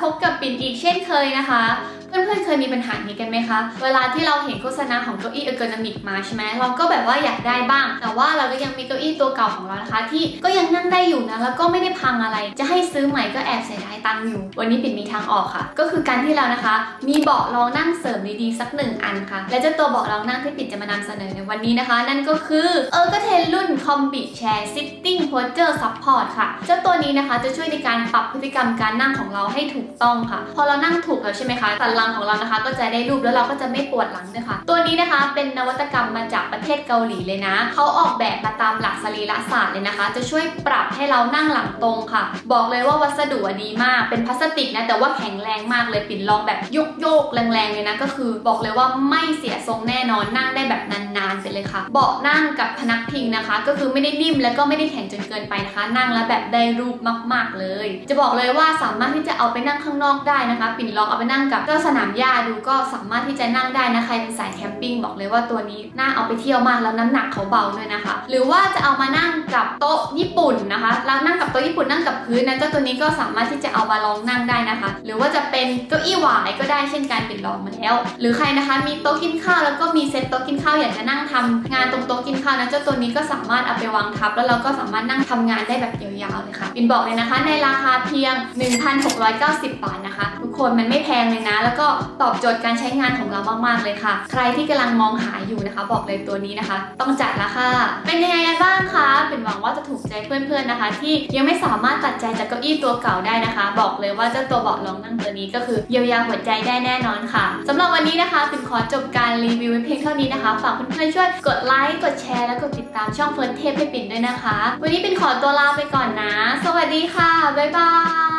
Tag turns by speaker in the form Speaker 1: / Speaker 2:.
Speaker 1: พบกับปิ่นอีกเช่นเคยนะคะ พื่อนๆเคยมีปัญหานี้กันไหมคะ เวลาที่เราเห็นโฆษณาของเก้าอี้เออร์โกนอมิกมาใช่ไหมเราก็แบบว่าอยากได้บ้าง แต่ว่าเราก็ยังมีเก้าอี้ตัวเก่าของเรานะคะ ที่ก็ยังนั่งได้อยู่นะแล้วก็ไม่ได้พังอะไร จะให้ซื้อใหม่ก็แอบเสียดายตังค์อยู่ วันนี้ปิ่นมีทางออกค่ะ ก็คือการที่เรานะคะ มีเบาะรองนั่งเสริมดีๆสักหนึ่งอันค่ะ และเจ้าตัวเบาะรองนั่งที่ปิ่นจะมานำเสนอในวันนี้นะคะ นั่นก็คือเออร์โกเทนรุ่น Combi Chair Sitting Posture Support ค่ะเจ้าตัวนี้นะคะจะช่วยในการปรับพฤติกรรมการนั่งของเราให้ถูกต้องค่ะ พอเรานั่งถูกแล้วใช่ไหมคะสันหลังของเรานะคะ ก็จะได้รูปแล้วเราก็จะไม่ปวดหลังด้วยค่ะ ตัวนี้นะคะเป็นนวัตกรรมมาจากประเทศเกาหลีเลยนะเขาออกแบบมาตามหลักสรีระศาสตร์เลยนะคะ จะช่วยปรับให้เรานั่งหลังตรงค่ะ บอกเลยว่าวัสดุดีมาก เป็นพลาสติกนะแต่ว่าแข็งแรงมากเลยปิ่นลองแบบโยกโยกแรงๆเลยนะก็คือ บอกเลยว่าไม่เสียทรงแน่นอนนั่งได้แบบนานๆ เลยค่ะ เบาะนั่งกับพนักพิงนะคะ ก็คือไม่ได้นิ่มแล้วก็ไม่ได้แข็งจนเกินไปนะคะ นั่งแล้วแบบได้รูปมาก ๆเลย จะบอกเลยว่าสามารถที่จะเอาไปนั่งข้างนอกได้นะคะ ปิ่นลองเอาไปนั่งกับเจ้าสนามหญ้าดูก็สามารถที่จะนั่งได้นะใครเป็นสายแคมปิ้งบอกเลยว่าตัวนี้น่าเอาไปเที่ยวมากแล้วน้ำหนักเขาเบาด้วยนะคะ หรือว่าจะเอามานั่งกับโต๊ะญี่ปุ่นนะคะแล้วนั่งกับโต๊ะญี่ปุ่นนั่งกับพื้นนะเจ้าตัวนี้ก็สามารถที่จะเอามาลองนั่งได้นะคะ หรือว่าจะเป็นเก้าอี้หวายก็ได้เช่นกันปิ่นลองมาแล้ว หรือใครนะคะมีโต๊ะกินข้าวแล้วก็มีเซตโต๊ะกินข้าวอยากจะนั่งทำงานตรงโต๊ะกินข้าวนะเจ้าตัวนี้ก็สามารถเอาไปวางทับ แล้วเราก็สามารถนั่งทำงานได้แบบยาวๆเลยค่ะปิ่นบอกเลยนะคะ ในราคาเพียง 1,690 บาทนะคะ ทุกคนมันไม่แพงเลยนะ แล้วก็ตอบโจทย์การใช้งานของเรามากๆเลยค่ะ ใครที่กำลังมองหาอยู่นะคะ บอกเลยตัวนี้นะคะ ต้องจัดละค่ะ เป็นยังไงกันบ้างคะเป็นหวังว่าจะถูกใจเพื่อนๆนะคะ ที่ยังไม่สามารถตัดใจจากเก้าอี้ตัวเก่าได้นะคะ บอกเลยว่าเจ้าตัวเบาะรองนั่งตัวนี้ก็คือเยียวยาหัวใจได้แน่นอนค่ะสำหรับวันนี้นะคะเป็นขอจบการรีวิวเพียงเท่านี้นะคะฝากเพื่อนๆช่วยกดไลค์ กดแชร์ และกดติดตามช่องเฟิร์นเทพให้ปิ่นด้วยนะคะ วันนี้เป็นขอตัวลาไปก่อนนะ สวัสดีค่ะ บ๊ายบาย